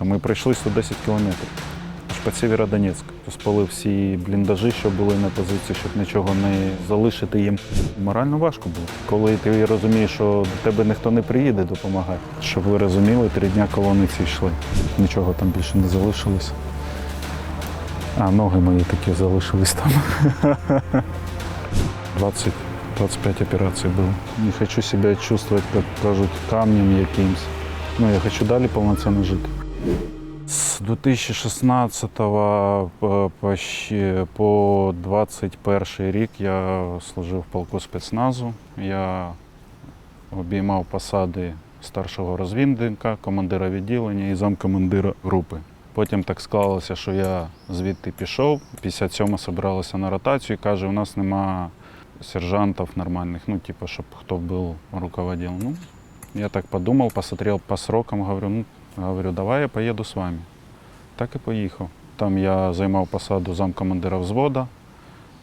Ми пройшли 110 кілометрів по Сєвєродонецьк. Спали всі бліндажі, що були на позиції, щоб нічого не залишити їм. Морально важко було. Коли ти розумієш, що до тебе ніхто не приїде допомагати. Щоб ви розуміли, три дня колони ці йшли. Нічого там більше не залишилось. А ноги мої такі залишились там. 20 25 операций было. Не хочу себя чувствовать, как кажуть, камнем якимсь. Ну, я хочу далі повноцінно жити. З 2016 по, по, ще- по 21 рік я служив в полку спецназу. Я обіймав посади старшого розвідника, командира відділення і замкомандира групи. Потім так склалося, що я звідти пішов. 57 собиралася на ротацію і каже, у нас нема сержантов нормальных, ну, типа, чтобы кто был руководил. Ну, я так подумал, посмотрел по срокам, говорю, ну, говорю, давай я поеду с вами. Так і поїхав. Там я займав посаду замкомандира взвода.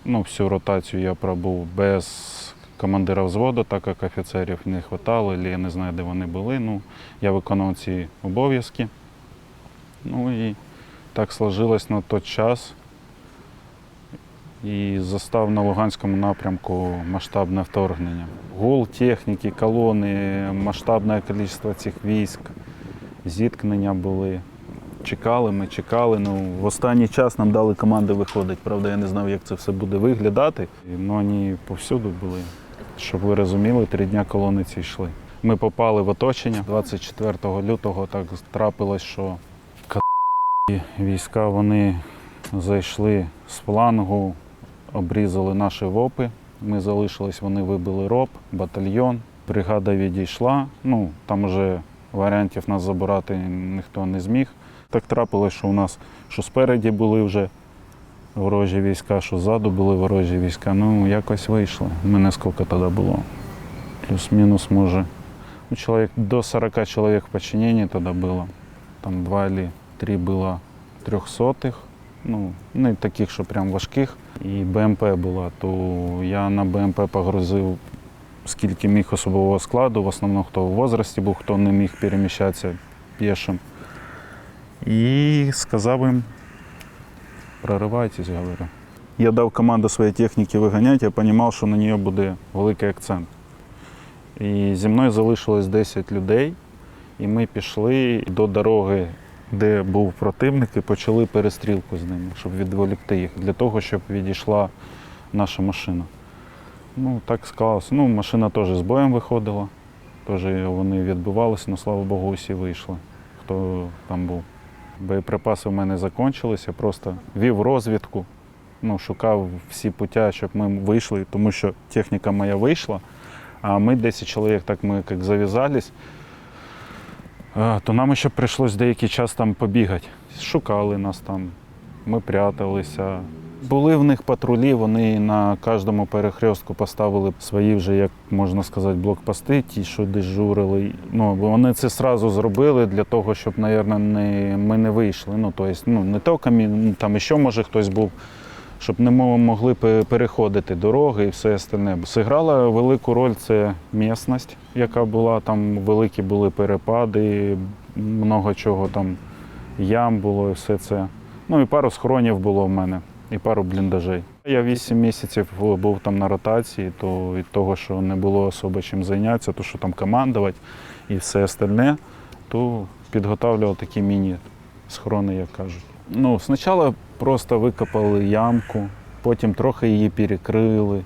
Ну, всю ротацію я пробув без командира взводу, так як офіцерів не вистачало, або я не знаю, де вони були. Ну, я виконував ці обов'язки. Ну і так сложилось на той час. І застав на Луганському напрямку масштабне вторгнення. Гул техніки, колони, масштабне кількість цих військ, зіткнення були. Чекали, ми чекали. Ну, в останній час нам дали команди виходити. Правда, я не знав, як це все буде виглядати. Ну, вони повсюди були. Щоб ви розуміли, три дня колони ці йшли. Ми попали в оточення 24 лютого. Так трапилось, що війська вони зайшли з флангу, обрізали наші вопи. Ми залишились, вони вибили роб, батальйон. Бригада відійшла. Ну, там вже варіантів нас забирати ніхто не зміг. Так трапилось, що у нас що спереді були вже ворожі війська, що ззаду були ворожі війська. Ну, якось вийшли. У мене скільки тоді було? Плюс-мінус, може. Ну, чоловік, до 40 чоловік в подчинении тоді було. Там два або три було трьохсотих. Ну, не таких, що прям важких. І БМП була, то я на БМП погрузив скільки міг особового складу, в основному хто в возрасті був, хто не міг переміщатися пішим. І сказав їм, проривайтесь, говорю. Я дав команду своєї техніки виганяти, я розумів, що на неї буде великий акцент. І зі мною залишилось 10 людей, і ми пішли до дороги, де був противник, і почали перестрілку з ними, щоб відволікти їх, для того, щоб відійшла наша машина. Ну, так склалося. Ну, машина теж з боєм виходила, теж вони відбивалися, але слава Богу, усі вийшли, хто там був. Боєприпаси в мене закінчилися, просто вів розвідку, ну, шукав всі пуття, щоб ми вийшли, тому що техніка моя вийшла, а ми 10 чоловік, так ми як зав'язались, то нам ще прийшлось деякий час там побігати. Шукали нас там, ми пряталися. Були в них патрулі, вони на кожному перехрестку поставили свої вже, як можна сказати, блокпости, ті, що дежурили. Ну, вони це одразу зробили для того, щоб, мабуть, не, ми не вийшли. Ну, тобто, ну, не мі- ну, там ще може хтось був, щоб не могли переходити дороги і все остальне. Зіграла велику роль це місність, яка була, там великі були перепади, много чого там, ям було і все це. Ну і пару схронів було в мене, і пару бліндажей. Я вісім місяців був там на ротації, то від того, що не було особо чим зайнятися, то що там командувати і все остальне, то підготовлював такі міні-схорони, як кажуть. Ну, спочатку просто викопали ямку, потім трохи її перекрили,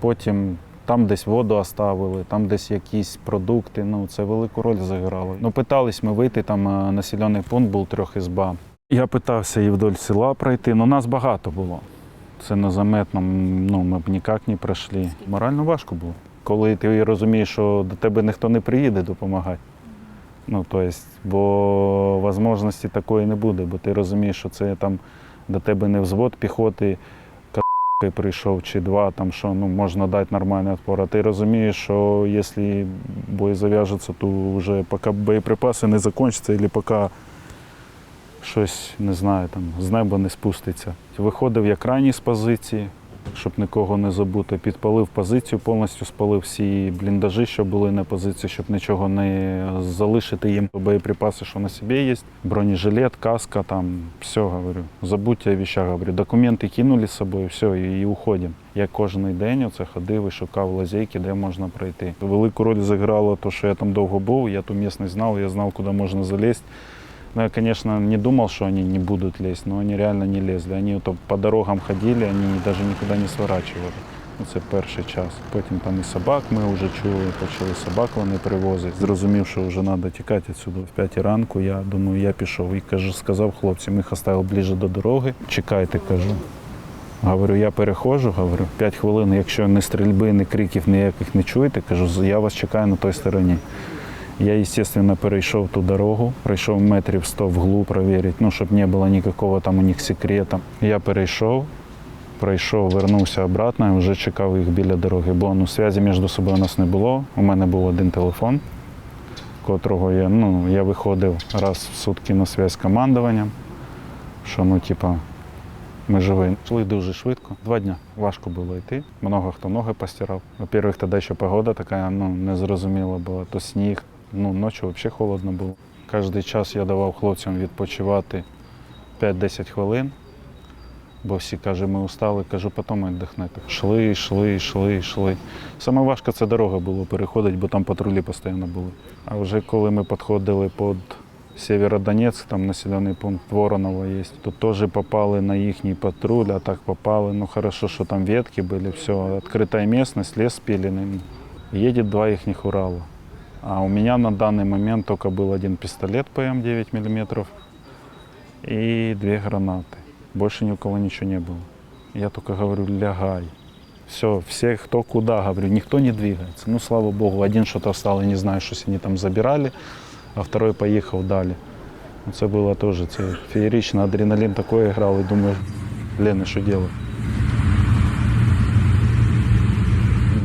потім там десь воду оставили, там десь якісь продукти. Ну, це велику роль зіграло. Ну, питались ми вийти, там е, населений пункт був трьох ізба. Я питався і вдоль села пройти, але нас багато було. Це незаметно, ну, ми б ніяк не пройшли. Морально важко було. Коли ти розумієш, що до тебе ніхто не приїде допомагати. Ну, то бо можливості такої не буде, бо ти розумієш, що це там до тебе не взвод піхоти к***й прийшов чи два, там що ну, можна дати нормальний відпор. А ти розумієш, що якщо бой зав'яжеться, то вже поки боєприпаси не закінчаться, або поки щось не знаю, там з неба не спуститься. Виходив я крайній з позиції, щоб нікого не забути. Підпалив позицію, повністю спалив всі бліндажі, що були на позиції, щоб нічого не залишити їм. Боєприпаси, що на собі є, бронежилет, каска, там все говорю. Забудьте о вещах, говорю. Документи кинули з собою, все, і, і уходимо. Я кожен день оце ходив і шукав лазейки, де можна пройти. Велику роль зіграло те, що я там довго був, я ту місцевість знав, я знав, куди можна залізти. Ну, я, конечно, не думал, что они не будут лезть, но они реально не лезли. Они вот по дорогам ходили, они даже никуда не сворачивали. Ну, Це перший час. Потім там і собак ми вже чули, почали собак вони привозити. Зрозумів, що вже треба тікати відсюди в 5 ранку. Я думаю, я пішов і кажу, сказав хлопцям, їх оставив ближче до дороги. Чекайте, кажу. Говорю, я переходжу, говорю, 5 хвилин, якщо ні стрільби, ні криків ніяких не чуєте, кажу, я вас чекаю на той стороні. Я, естественно, перейшов ту дорогу, пройшов метрів 100 вглуб перевірити, ну, щоб не було ніякого там у них секрету. Я перейшов, пройшов, вернувся обратно і вже чекав їх біля дороги, бо ну, зв'язі між собою у нас не було. У мене був один телефон, котрого я, ну, я виходив раз в сутки на зв'язь з командуванням, що ну, типа, ми живі. Йшли дуже швидко. Два дні важко було йти. Много хто ноги постирав. Во-первых, тоді ще погода така ну, незрозуміла була. То сніг, ну, ночі взагалі холодно було. Кожен час я давав хлопцям відпочивати 5-10 хвилин. Бо всі каже, ми устали, кажу, потім віддихнете. Йшли, йшли, йшли, йшли. Саме важко це дорога було переходити, бо там патрулі постійно були. А вже коли ми підходили під Сєвєродонецьк, там населений пункт Воронова є, то теж попали на їхній патруль, а так попали. Ну хорошо, що там ветки були, все, відкрита місцевість, ліс спилений. Едет два їхніх Урала. А у меня на данный момент только был один пистолет ПМ 9 мм и две гранаты. Больше ни у кого ничего не было. Я только говорю, лягай. Все, все кто куда, говорю, никто не двигается. Ну, слава богу, один что-то встал, я не знаю, что они там забирали, а второй поехал далі. Ну, Це було теж це феєрично, адреналін такий грав і думаю, блін, і що робити?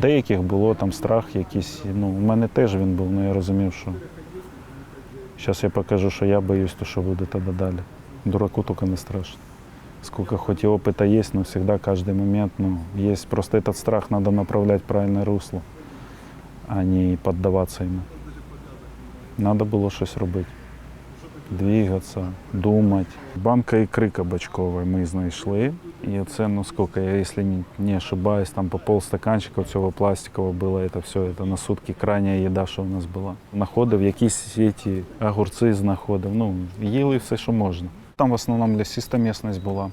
Деяких було там страх якийсь. Ну, у мене теж він був, але я розумів, що зараз я покажу, що я боюсь, то що буде тоді далі. Дураку тільки не страшно. Сколько хоть и опыта есть, но всегда каждый момент, ну, есть просто этот страх надо направлять в правильное русло, а не поддаваться ему. Надо було щось робити. Двигатися, думати. Банка ікри кабачкової ми знайшли. І це, ну скільки, я, якщо не, не ошибаюсь, там по полстаканчика цього пластикового було, це все, це на сутки крайня їда, що у нас була. Знаходив якісь ці огурці знаходив, ну, їли все, що можна. Там в основному лісиста місцевість була.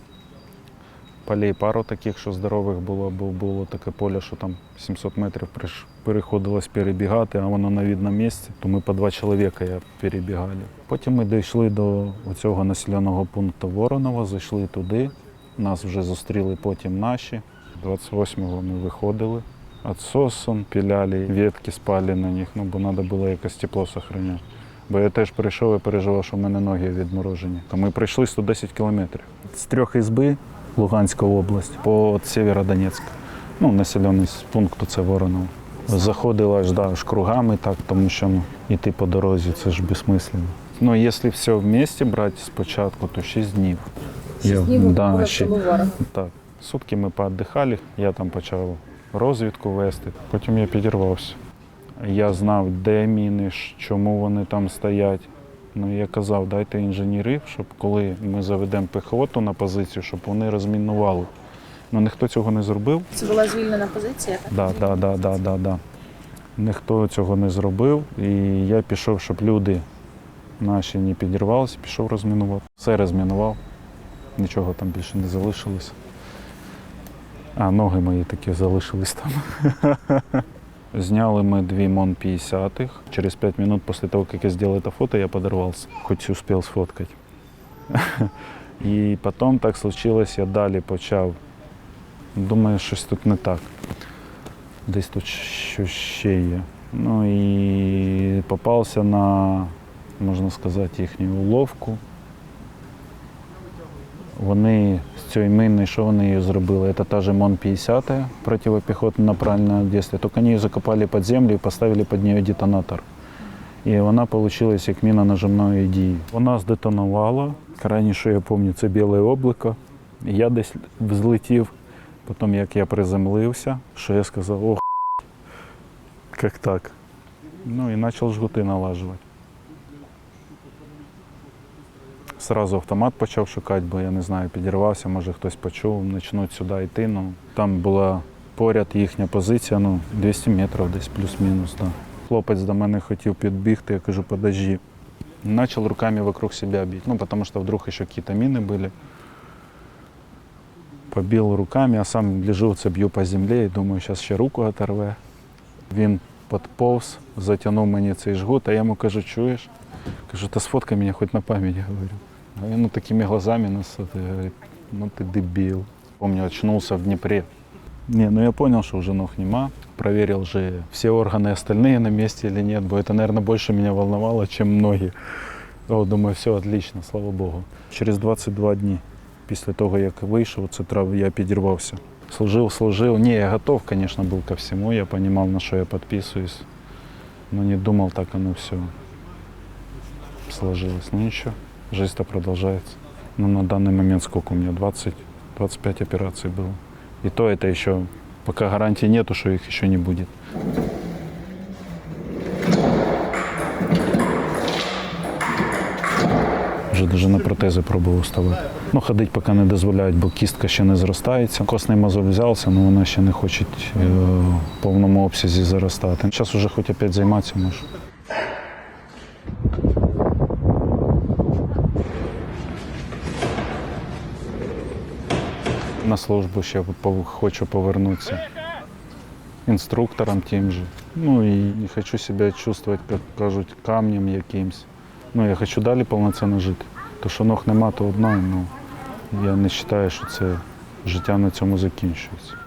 Полей пару таких, що здорових було, бо було таке поле, що там 700 метрів переходилось перебігати, а воно на видному місці, то ми по два чоловіка перебігали. Потім ми дійшли до цього населеного пункту Воронова, зайшли туди. Нас вже зустріли потім наші. 28-го ми виходили. Отсосом піляли, ветки спали на них, ну бо треба було якось тепло зберігати. Бо я теж прийшов і переживав, що в мене ноги відморожені. Ми пройшли 110 кілометрів. З трьох ізби Луганська область по Сєвєродонецьк. Ну, населений пункт це Воронов. Заходила аж, да, аж кругами, так, тому що ну, йти по дорозі це ж безсмислено. Ну, якщо все вместе брати спочатку, то 6 днів. Я- Снігу да, було ще- так. Сутки ми поотдихали, я там почав розвідку вести, потім я підірвався. Я знав, де міни, чому вони там стоять. Ну, я казав, дайте інженерів, щоб коли ми заведемо піхоту на позицію, щоб вони розмінували. Ну ніхто цього не зробив. Це була звільнена позиція, так? Да, да, да, да, да, да. Ніхто цього не зробив. І я пішов, щоб люди наші не підірвалися, пішов розмінувати. Все розмінував, нічого там більше не залишилось. А ноги мої такі залишились там. Зняли мы две МОН 50 Через пять минут после того, как я сделал это фото, я подорвался. Хоть успел сфоткать. І потім так случилось, я далі почав. Думаю, щось тут не так. Десь тут щось ще є. Ну і попався на, можна сказати, їхню уловку. Вони з цієї міни, що вони її зробили? Це та же МОН-50 противопіхотне направленне дійство. Тільки вони її закопали під землю і поставили під неї детонатор. І вона вийшла як міна нажимної дії. Вона здетонувала. Крайніше, що я пам'ятаю, це біле облако. Я десь взлетів Потім, як я приземлився, що я сказав, ох, як так. Ну і почав жгути налажувати. Сразу автомат почав шукати, бо я не знаю, підірвався, може хтось почув, почнуть сюди йти. Ну, там була поряд їхня позиція, ну, 200 метрів десь плюс-мінус. Да. Хлопець до мене хотів підбігти, я кажу, подожди. Начал руками вокруг себя бить, ну, потому что вдруг еще какие-то мины были. Побил руками, а сам лежу, це б'ю по землі і думаю, зараз ще руку оторве. Він підповз, затягнув мені цей жгут, а я йому кажу, чуєш? Кажу, та сфоткай мене хоч на пам'ять, говорю. А він ну, такими глазами нас это, говорит, ну ты дебил. Помню, очнулся в Днепре. Не, ну я понял, что уже ног нема. Проверил же, все органы остальные на месте или нет, бо это, наверное, больше меня волновало, чем ноги. О, думаю, все отлично, слава Богу. Через 22 дні після того, як вийшов, це трав, я підірвався. Служив, служив. Ні, я готов, звісно, був ко всему. Я розумів, на що я підписуюсь. Но не думав, так оно все сложилось. Ну ничего, жизнь-то продолжается. Ну, на данный момент сколько у меня? 20, 25 операций было. И то это еще, пока гарантии нету, что их еще не будет. Вже навіть на протези пробував ставити. Ну, ходити поки не дозволяють, бо кістка ще не зростається. Костний мозок взявся, але вона ще не хоче е, в повному обсязі заростати. Зараз вже хоч опять займатися можу. На службу ще хочу повернутися. Інструктором тим же. Ну і не хочу себе чувствувати, як кажуть, камнем якимсь. Ну, я хочу далі повноцінно жити. То, що ног нема, то одно, ну я не вважаю, що це життя на цьому закінчується.